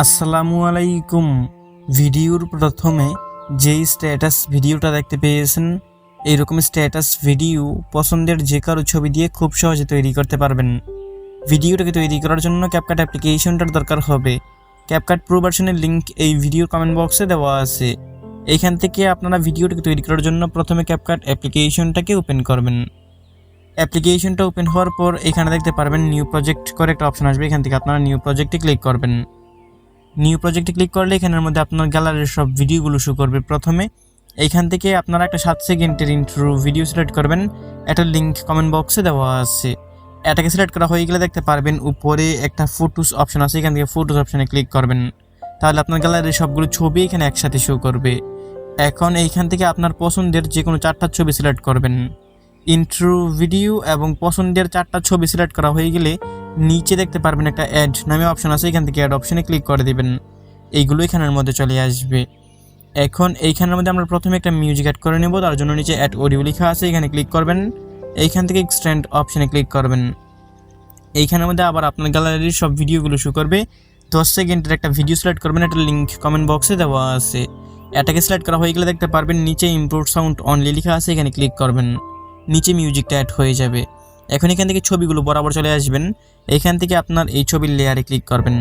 আসসালামু আলাইকুম। ভিডিওর প্রথমে যেই স্ট্যাটাস ভিডিওটা দেখতে পেয়েছেন এইরকম স্ট্যাটাস ভিডিও পছন্দের যে কারও ছবি দিয়ে খুব সহজে তৈরি করতে পারবেন। ভিডিওটাকে তৈরি করার জন্য ক্যাপকাট অ্যাপ্লিকেশনটার দরকার হবে। ক্যাপকাট প্রো ভার্সনের লিঙ্ক এই ভিডিওর কমেন্ট বক্সে দেওয়া আছে। এইখান থেকে আপনারা ভিডিওটাকে তৈরি করার জন্য প্রথমে ক্যাপকাট অ্যাপ্লিকেশনটাকে ওপেন করবেন। অ্যাপ্লিকেশনটা ওপেন হওয়ার পর এখানে দেখতে পারবেন নিউ প্রজেক্ট করে একটা অপশন আসবে। এখান থেকে আপনারা নিউ প্রজেক্টে ক্লিক করবেন। নিউ প্রজেক্টে ক্লিক করলে এখানের মধ্যে আপনার গ্যালারির সব ভিডিওগুলো শো করবে প্রথমে। এইখান থেকে আপনারা একটা সাত সেকেন্ডের ইন্ট্রো ভিডিও সিলেক্ট করবেন। একটা লিঙ্ক কমেন্ট বক্সে দেওয়া আছে। এটাকে সিলেক্ট করা হয়ে গেলে দেখতে পারবেন উপরে একটা ফটোস অপশন আছে। এখান থেকে ফটোস অপশনে ক্লিক করবেন। তাহলে আপনার গ্যালারির সবগুলো ছবি এখানে একসাথে শো করবে। এখন এইখান থেকে আপনার পছন্দের যে কোনো চারটা ছবি সিলেক্ট করবেন। ইন্ট্রো ভিডিও এবং পছন্দের চারটা ছবি সিলেক্ট করা হয়ে গেলে নিচে দেখতে পারবেন একটা অ্যাড নামে অপশন আছে, এখান থেকে অ্যাড অপশনে ক্লিক করে দিবেন। এইগুলো এখানের মধ্যে চলে আসবে। এখন এইখানের মধ্যে আমরা প্রথমে একটা মিউজিক অ্যাড করে নেব, তার জন্য নিচে অ্যাড অডিও লেখা আছে, এখানে ক্লিক করবেন। এইখান থেকে এক্সটেন্ড অপশনে ক্লিক করবেন। এইখানের মধ্যে আবার আপনার গ্যালারির সব ভিডিওগুলো শো করবে। দশ সেকেন্ডের একটা ভিডিও সিলেক্ট করবেন, একটা লিঙ্ক কমেন্ট বক্সে দেওয়া আছে। এটাকে সিলেক্ট করা হয়ে গেলে দেখতে পারবেন, নিচে ইম্পোর্ট সাউন্ড অনলি লেখা আছে, এখানে ক্লিক করবেন। নিচে মিউজিকটা অ্যাড হয়ে যাবে। এখন এখান থেকে ছবিগুলো বরাবর চলে আসবেন। এখান থেকে আপনার এই ছবির লেয়ারে ক্লিক করবেন।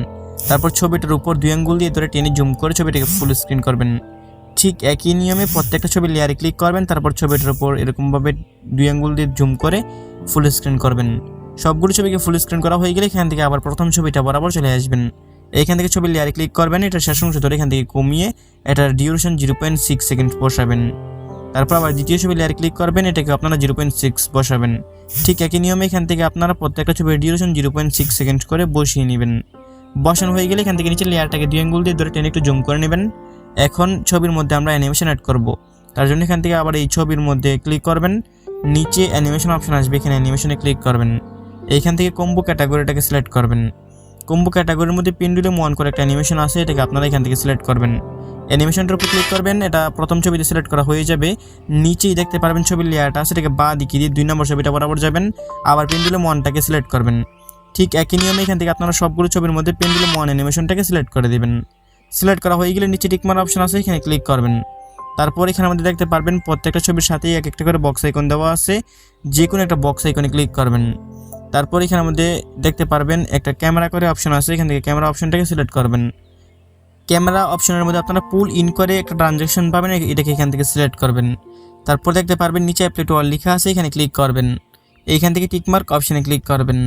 তারপর ছবিটার উপর দুই আঙ্গুল দিয়ে ধরে টেনে জুম করে ছবিটাকে ফুল স্ক্রিন করবেন। ঠিক একই নিয়মে প্রত্যেকটা ছবির লেয়ারে ক্লিক করবেন, তারপর ছবিটার উপর এরকমভাবে দুই আঙ্গুল দিয়ে জুম করে ফুল স্ক্রিন করবেন। সবগুলো ছবিকে ফুল স্ক্রিন করা হয়ে গেলে এখান থেকে আবার প্রথম ছবিটা বরাবর চলে আসবেন। এখান থেকে ছবির লেয়ারে ক্লিক করবেন এটা শেষ অংশ ধরে এখান থেকে কমিয়ে এটার duration zero point six second বসাবেন। তারপর আবার দ্বিতীয় ছবি লেয়ারে ক্লিক করবেন, এটাকে আপনারা জিরো পয়েন্ট সিক্স বসাবেন। ঠিক একই নিয়মে এখান থেকে আপনারা প্রত্যেকটা ছবির duration zero point six second করে বসিয়ে নেবেন। বসানো হয়ে গেলে এখান থেকে নিচে লেয়ারটাকে দুই আঙ্গুল দিয়ে ধরে টেনে একটু জুম করে নেবেন। এখন ছবির মধ্যে আমরা অ্যানিমেশন অ্যাড করব। তার জন্য এখান থেকে আবার এই ছবির মধ্যে ক্লিক করবেন। নিচে অ্যানিমেশন অপশন আসবে, এখানে অ্যানিমেশনে ক্লিক করবেন। এইখান থেকে কম্বো ক্যাটাগরিটাকে সিলেক্ট করবেন। কম্বো ক্যাটাগরির মধ্যে পিন্ডুলে মন করে একটা অ্যানিমেশন আছে, এটাকে আপনারা এখান থেকে সিলেক্ট করবেন। অ্যানিমেশনটার উপর ক্লিক করবেন, এটা প্রথম ছবিতে সিলেক্ট করা হয়ে যাবে। নিচেই দেখতে পারবেন ছবির লেয়ারটা সেটাকে বা দিকে দিয়ে দুই নম্বর ছবিটা বরাবর যাবেন। আবার পেন্ডুলাম ওয়ানটাকে সিলেক্ট করবেন। ঠিক একই নিয়মে এখান থেকে আপনারা সবগুলো ছবির মধ্যে পেন্ডুলাম ওয়ান অ্যানিমেশনটাকে সিলেক্ট করে দেবেন। সিলেক্ট করা হয়ে গেলে নিচে টিকমার অপশন আছে, এখানে ক্লিক করবেন। তারপর এখানে আমাদের দেখতে পারবেন, প্রত্যেকটা ছবির সাথেই এক একটা করে বক্স আইকন দেওয়া আছে। যে কোনো একটা বক্স আইকনে ক্লিক করবেন। তারপর এখানে মধ্যে দেখতে পারবেন, একটা ক্যামেরা করে অপশন আছে, এখান থেকে ক্যামেরা অপশনটাকে সিলেক্ট করবেন। ক্যামেরা অপশনের মধ্যে আপনারা পুল ইন করে একটা ট্রানজ্যাকশন পাবেন এটাকে এখান থেকে সিলেক্ট করবেন। তারপর দেখতে পারবেন নিচে অ্যাপ্লাই টু অল লেখা আছে, এখানে ক্লিক করবেন। এইখান থেকে টিকমার্ক অপশনে ক্লিক করবেন।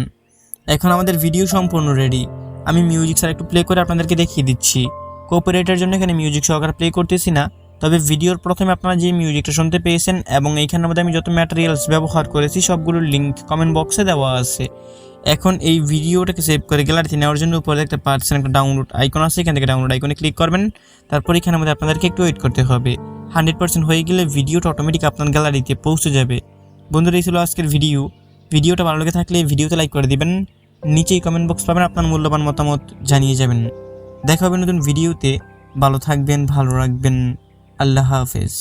এখন আমাদের ভিডিও সম্পূর্ণ রেডি আমি মিউজিক স্যার একটু প্লে করে আপনাদেরকে দেখিয়ে দিচ্ছি। কোঅপারেটের জন্য এখানে মিউজিক সহকারে প্লে করতেছি না। তবে ভিডিওর প্রথমে আপনারা যে মিউজিকটা শুনতে পেয়েছেন, এবং এইখানের মধ্যে আমি যত ম্যাটেরিয়ালস ব্যবহার করেছি, সবগুলোর লিঙ্ক কমেন্ট বক্সে দেওয়া আছে। এখন এই ভিডিওটাকে সেভ করে গ্যালারিতে নেওয়ার জন্য উপরে দেখতে পাচ্ছেন একটা ডাউনলোড আইকন আছে, এখান থেকে ডাউনলোড আইকনে ক্লিক করবেন। তারপর এখানের মধ্যে আপনাদেরকে একটু ওয়েট করতে হবে। হান্ড্রেড পার্সেন্ট হয়ে গেলে ভিডিওটা অটোমেটিক আপনার গ্যালারিতে পৌঁছে যাবে। বন্ধুরা, এই ছিল আজকের ভিডিও ভিডিওটা ভালো লেগে থাকলে ভিডিওতে লাইক করে দিবেন। নিচেই কমেন্ট বক্স পাবেন, আপনার মূল্যবান মতামত জানিয়ে যাবেন। দেখা হবে নতুন ভিডিওতে ভালো থাকবেন, ভালো রাখবেন। আল্লাহ হাফেজ।